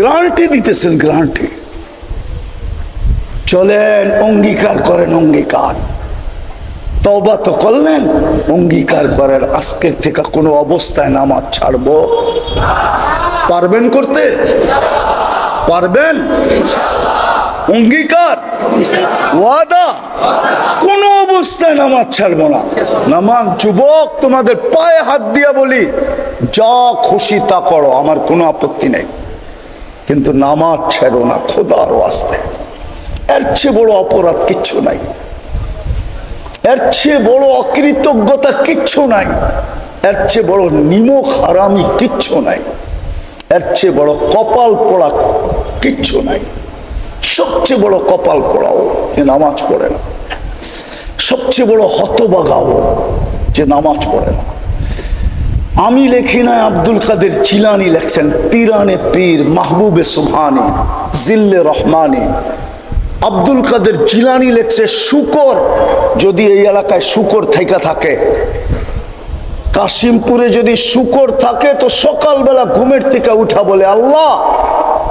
Guarantee দিতেছেন guarantee. চলেন, অঙ্গীকার করেন অঙ্গীকার। তবা তো করলেন, অঙ্গীকার করেন আজকের থেকে কোনো অবস্থায় নামাজ ছাড়বো। পারবেন করতে? পারবেন? অঙ্গীকার? ওয়াদা? কোনো অবস্থায় নামাজ ছাড়বো না। নামাজ যুবক, তোমাদের পায়ে হাত দিয়া বলি, যা খুশি তা করো, আমার কোনো আপত্তি নেই। কিন্তু নামাজ ছেড়ো না, খোদার আসতে এর চেয়ে বড় অপরাধ কিচ্ছু নাই। এর চেয়ে বড় অকৃতজ্ঞতা কিচ্ছু নাই। এর চেয়ে বড় নিমক হারামি কিচ্ছু নাই। এর চেয়ে বড় কপাল পড়া কিচ্ছু নাই। সবচেয়ে বড় কপাল পড়াও যে নামাজ পড়ে না। সবচেয়ে বড় হতবাগাও যে নামাজ পড়ে না। আমি লেখি না, আব্দুল কাদের চিলানি লেখছেন, পিরানে পীর, মাহবুবে সুবহানি, জিল্লে রহমানি। আব্দুল কাদের জিলানি লেখছে, শুকর যদি এই এলাকায় শুকর থেকে থাকে। কাশিমপুরে যদি শুকর থাকে, তো সকালবেলা ঘুমের থেকে উঠা বলে, আল্লাহ,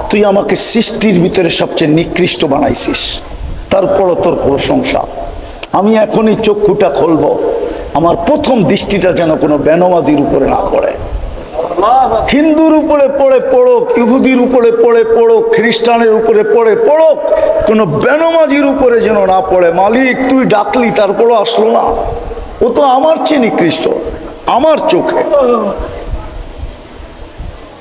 তুই আমাকে সৃষ্টির ভিতরে সবচেয়ে নিকৃষ্ট বানাইছিস। তারপরও তোর প্রশংসা। আমি এখনই চক্ষুটা খুলব। আমার প্রথম দৃষ্টিটা যেন কোনো বেনমাজির উপরে না পড়ে। হিন্দুর উপরে পড়ে পড়ুক, ইহুদির উপরে পড়ে পড়ুক, খ্রিস্টানের উপরে পড়ে পড়ুক, কোনো বেনমাজির উপরে যেন না পড়ে। মালিক, তুই ডাকলি, তারপরও আসলো না। ও তো আমার চেয়ে নিকৃষ্ট, আমার চোখে।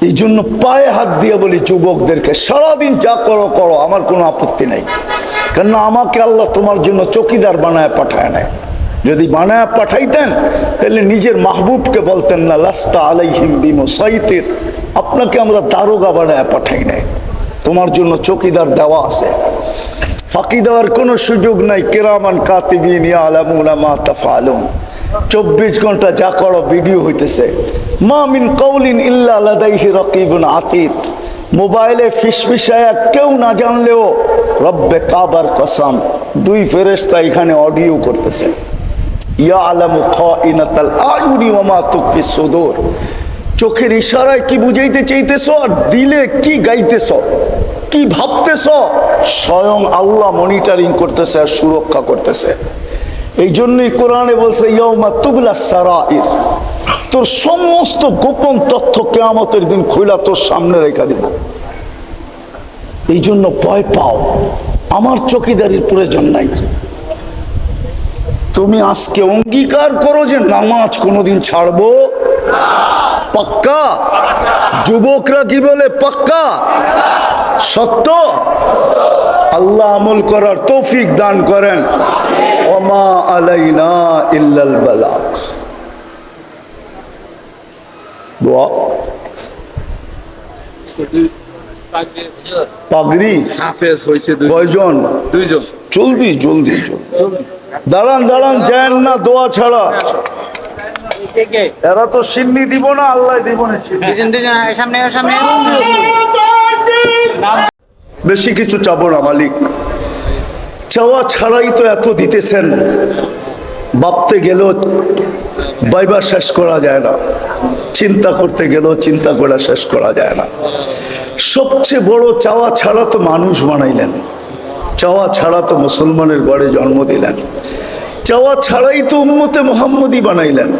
এই জন্য পায়ে হাত দিয়ে বলি, যুবকদেরকে, সারাদিন যা করো করো, আমার কোনো আপত্তি নেই। কেননা আমাকে আল্লাহ তোমার জন্য চকিদার বানায় পাঠায় নেয় যদি বানায় পাঠাইতেন, তাহলে নিজের মাহবুবকে বলতেন না, লাস্তা আলাইহিম বিমো সাইতের আপনাকে আমরা দারোগা বানায় পাঠাই নাই। তোমার জন্য চকিদার দেওয়া আছে। ফাঁকি দেওয়ার কোনো সুযোগ নাই। কেরামান কাতিবিন আলামুনা মা তাফালুন। চব্বিশ ঘণ্টা যা করো, ভিডিও হইতেছে। মা মিন কৌলিন ইল্লা লাদাইহি রকিবুন আতিদ। মোবাইলে ফিসফিসায়া কেউ না জানলেও রব্বে কাবার কসম, দুই ফেরেশতা এখানে অডিও করতেছে। চোখের ইশারায় কি বুঝাইতে চাইতেছো আর দিলে কি গাইতেছ? কি ভাবতেছ? স্বয়ং আল্লাহ মনিটরিং করতেছে আর সুরক্ষা করতেছে। এই জন্যই কোরআনে বলছে ইয়মা তুবলা সারাইর। তোর সমস্ত গোপন তথ্য কেয়ামতের দিন খোলা তোর সামনে রেখা দিব। এই জন্য ভয় পাও। আমার চকিদারির প্রয়োজন নাই। তুমি আজকে অঙ্গীকার করো যে নামাজ কোনোদিন ছাড়বো? পাক্কা? যুবকরা কি বলে পাক্কা? সত্য? আল্লাহ আমল করার তৌফিক দান করেন। ওমা আলাইনা ইল্লাল বালাক দোয়া। পাগড়ি? হাফেজ হয়েছে কয়জন? দুইজন। জলদি জলদি। জলদি। দাঁড়ান দাঁড়ান যান না দোয়া ছাড়া। এরা তো সিন্নি দিব না আল্লাহ দিব না সামনে সামনে। বেশি কিছু চাবো না মালিক। চাওয়া ছাড়াই তো এত দিতেছেন। ভাবতে গেলেও বাইবার শেষ করা যায় না। চিন্তা করতে গেলেও চিন্তা করা শেষ করা যায় না। সবচেয়ে বড় চাওয়া ছাড়া তো মানুষ বানাইলেন। চাওয়া ছাড়া তো মুসলমানের গড়ে জন্ম দিলেন। চাওয়া ছাড়াই তো উম্মতে মোহাম্মদী বানাইলেন।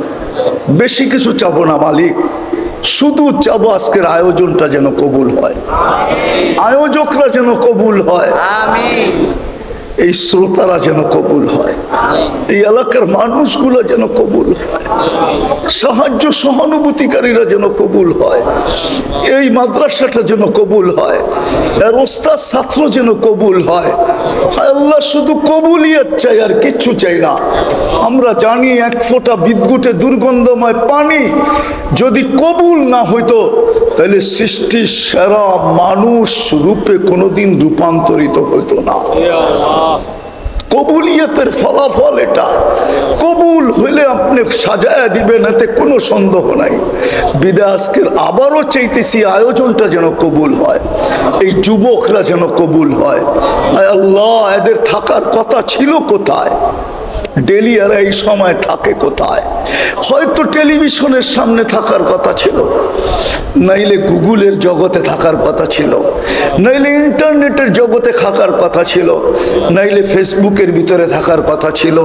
বেশি কিছু চাবো না মালিক। শুধু চাব আজকের আয়োজনটা যেন কবুল হয়। আয়োজকরা যেন কবুল হয়। এই শ্রোতারা যেন কবুল হয়। এই এলাকার মানুষগুলো যেন কবুল হয়। সাহায্য সহানুভূতিকারীরা যেন কবুল হয়। এই মাদ্রাসাটা যেন কবুল হয়। এর ওস্তাদ ছাত্র যেন কবুল হয়। আল্লাহ শুধু কবুলিয়ত চাই আর কিচ্ছু চাই না। আমরা জানি এক ফোঁটা বিদ্যুটে দুর্গন্ধময় পানি যদি কবুল না হইতো, তাহলে সৃষ্টির সেরা মানুষ রূপে কোনোদিন রূপান্তরিত হইতো না। কবুলিয়তের ফলাফল এটা। কবুল হইলে আপনি সাজায় দিবেন, এতে কোনো সন্দেহ নাই। বিদায় আজকের আবারও চাইতেছি আয়োজনটা যেন কবুল হয়, এই যুবকরা যেন কবুল হয়। আল্লাহ, এদের থাকার কথা ছিল কোথায়? ডেলি আর এই সময় থাকে কোথায়? হয়তো টেলিভিশনের সামনে থাকার কথা ছিল, নাইলে গুগলের জগতে থাকার কথা ছিল, নাইলে ইন্টারনেটের জগতে থাকার কথা ছিল, নাইলে ফেসবুকের ভিতরে থাকার কথা ছিল,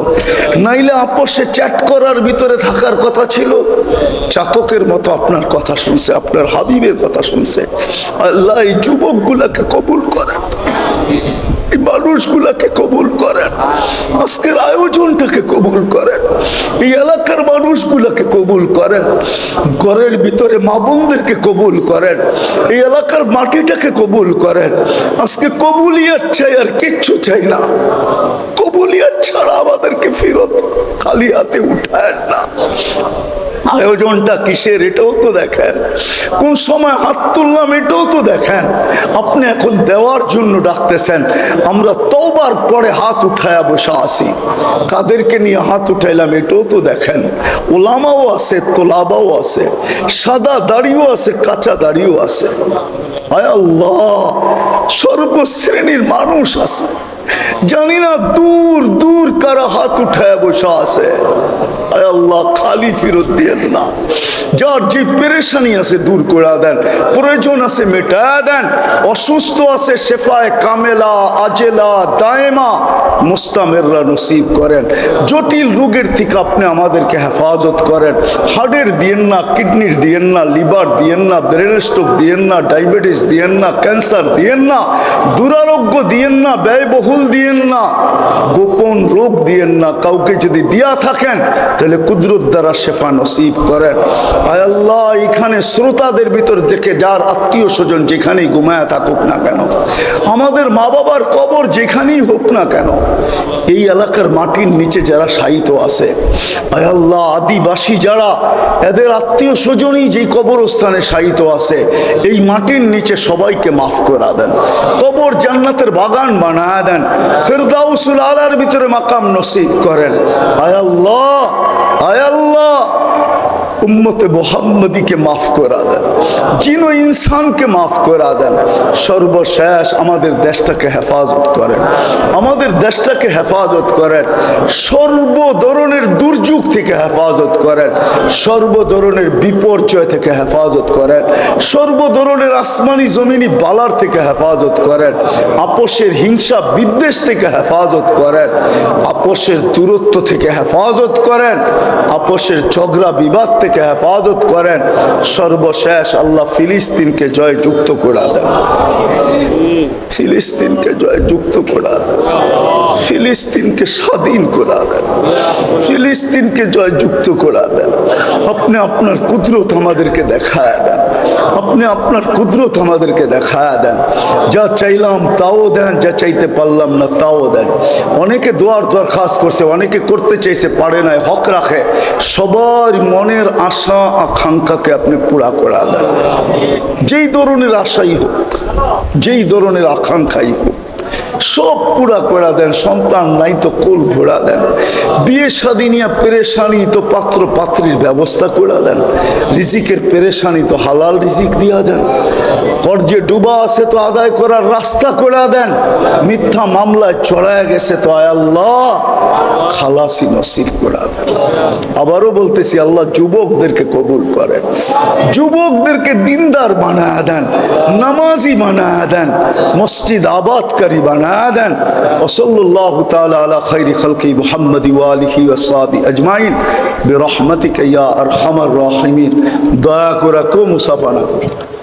নাইলে আপসে চ্যাট করার ভিতরে থাকার কথা ছিল। চাতকের মতো আপনার কথা শুনছে, আপনার হাবিবের কথা শুনছে। আল্লাহ এই যুবকগুলাকে কবুল করেন। এই মানুষগুলাকে কবুল করেন। আজকের আয়োজনটাকে কবুল করেন। এই এলাকার মানুষগুলাকে কবুল করেন। ঘরের ভিতরে মা বোনদেরকে কবুল করেন। এই এলাকার মাটিটাকে কবুল করেন। আজকে কবুলিয়াত চাই আর কিচ্ছু চাই না। কবুলিয়াত ছাড়া আমাদেরকে ফেরত খালি হাতে উঠায় না। আয়োজনটা কিসের এটাও তো দেখেন। কোন সময় হাত তুললাম এটাও তো দেখেন। আপনি এখন দেওয়ার জন্য ডাকতেছেন, আমরা তবার পরে হাত উঠায়া বসে আসি কাদেরকে নিয়ে হাত উঠাইলাম এটাও তো দেখেন। ওলামাও আছে, তোলাবাও আছে, সাদা দাড়িও আছে, কাঁচা দাড়িও আছে। সর্বশ্রেণীর মানুষ আছে। জানি না দূর দূর কারা হাত উঠায় বসে আছে। আয় আল্লাহ, খালি ফিরত দিয়েন না। যার যে পেরেশানি আছে দূর করে দেন, প্রয়োজন আছে মেটায় দেন, অসুস্থ আছে শেফায় কামেলা, আজেলা, দায়মা, মুস্তামেররা নসিব করেন। জটিল রোগের থেকে আপনি আমাদেরকে হেফাজত করেন। হার্টের দিয়েন না, কিডনির দিয়েন না, লিভার দিয়েন না ব্রেন স্ট্রোক দিয়েন না, ডায়াবেটিস দিয়েন না, ক্যান্সার দিয়েন না, দুরারোগ্য দিয়েন না, ব্যয়বহুল দিয়েন না, গোপন রোগ দিয়েন না, কাউকে যদি দিয়া থাকেন তাহলে কুদরত দ্বারা শেফা নসিব করেন। আল্লাহ, এখানে শ্রোতাদের ভিতর দেখে যার আত্মীয় স্বজন যেখানেই ঘুমায়া থাকুক না কেন, আমাদের মা বাবার কবর যেখানেই হোক না কেন, এই এলাকার মাটির নিচে যারা শায়িত আছে আল্লাহ, আদিবাসী যারা, এদের আত্মীয় স্বজনই যেই কবরস্থানে শায়িত আছে, এই মাটির নিচে সবাইকে মাফ করা দেন, কবর জান্নাতের বাগান বানায় দেন, ফেরদাউসুল আলার ভিতরে মাকাম নসিব করেন। আয় আল্লাহ আয় আল্লাহ উম্মতে মোহাম্মদীকে মাফ করা দেন, জিনো ইনসানকে মাফ করা দেন। সর্বশেষ আমাদের দেশটাকে হেফাজত করেন। আমাদের দেশটাকে হেফাজত করেন। সর্ব ধরনের দুর্যোগ থেকে হেফাজত করেন। সর্ব ধরনের বিপর্যয় থেকে হেফাজত করেন। সর্ব ধরনের আসমানি জমিনি বালার থেকে হেফাজত করেন। আপোষের হিংসা বিদ্বেষ থেকে হেফাজত করেন। আপোষের দূরত্ব থেকে হেফাজত করেন। আপোষের ঝগড়া বিবাদ থেকে হেফাজত করেন, সর্বশেষ আল্লাহ ফিলিস্তিনকে জয় যুক্ত করা দেন। ফিলিস্তিনকে জয় যুক্ত করা দেন। ফিলিস্তিনকে স্বাধীন করা দেন। ফিলিস্তিনকে জয় যুক্ত করা দেন। আপনি আপনার কুদরত আমাদেরকে দেখায় দেন। আপনি আপনার কুদরত আমাদেরকে দেখায় দেন। যা চাইলাম তাও দেন, যা চাইতে পারলাম না তাও দেন। অনেকে দোয়ার দরখাস্ত করছে, অনেকে করতে চাইছে, পারে নাই, হক রাখে। সবার মনের আশা, আকাঙ্ক্ষাকে আপনি পুরা করা দেন। যেই ধরনের আশাই হোক, যেই ধরনের আকাঙ্ক্ষাই হোক সব পুরা করে দেন, সন্তান নাই তো কোল ঘোরা দেন। বিয়ে শাদী নিয়ে পেরেশানি তো পাত্র পাত্রীর ব্যবস্থা করে দেন। রিজিকের পেরেশানি তো হালাল রিজিক দিয়া দেন। কর্জে ডুবা আছে তো আদায় করার রাস্তা করে দেন। মিথ্যা মামলায় চড়ায় গেছে তো আয় আল্লাহ, খালাসি নসিব করে দেন। আবারও বলতেছি, আল্লাহ যুবকদেরকে কবুল করেন। যুবকদেরকে দিনদার বানায় দেন, নামাজি বানায় দেন, মসজিদ আবাদকারী বানায় দেন ওসল্লাহ তাআলা আলা খাইরি খালকি মুহাম্মদ ওয়ালিহি ওয়াসহাবি আজমাইন বিরহমাতিকা ইয়া আরহামার রাহিমিন দয়া করে কেউ মুসাফা না করতে